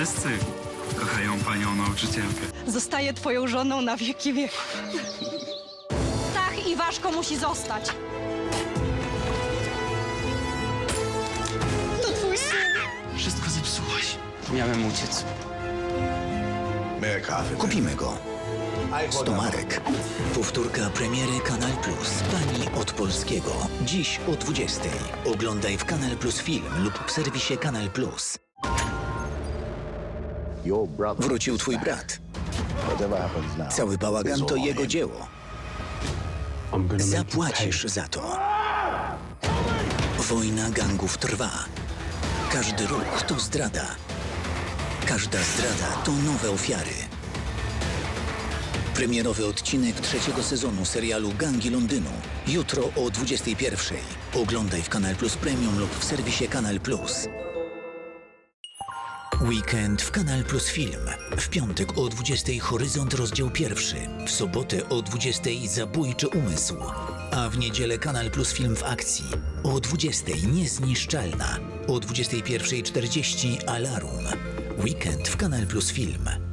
Wszyscy kochają panią nauczycielkę. Zostaję twoją żoną na wieki wieków. Tak, Iwaszko musi zostać. To twój syn. Wszystko zepsułaś. Miałem uciec. Kupimy go. Stomarek. Powtórka premiery Kanal Plus. Pani od polskiego. Dziś o 20. Oglądaj w Kanal Plus Film lub w serwisie Kanal Plus. Wrócił twój brat. Cały bałagan to jego dzieło. Zapłacisz za to. Wojna gangów trwa. Każdy ruch to zdrada. Każda zdrada to nowe ofiary. Premierowy odcinek trzeciego sezonu serialu Gangi Londynu. Jutro o 21. Oglądaj w Kanal Plus Premium lub w serwisie Kanal Plus. Weekend w Kanal Plus Film. W piątek o 20 Horyzont rozdział pierwszy. W sobotę o 20 Zabójczy umysł. A w niedzielę Kanal Plus Film w akcji. O 20 Niezniszczalna. O 21.40 Alarm. Weekend w Kanal Plus Film.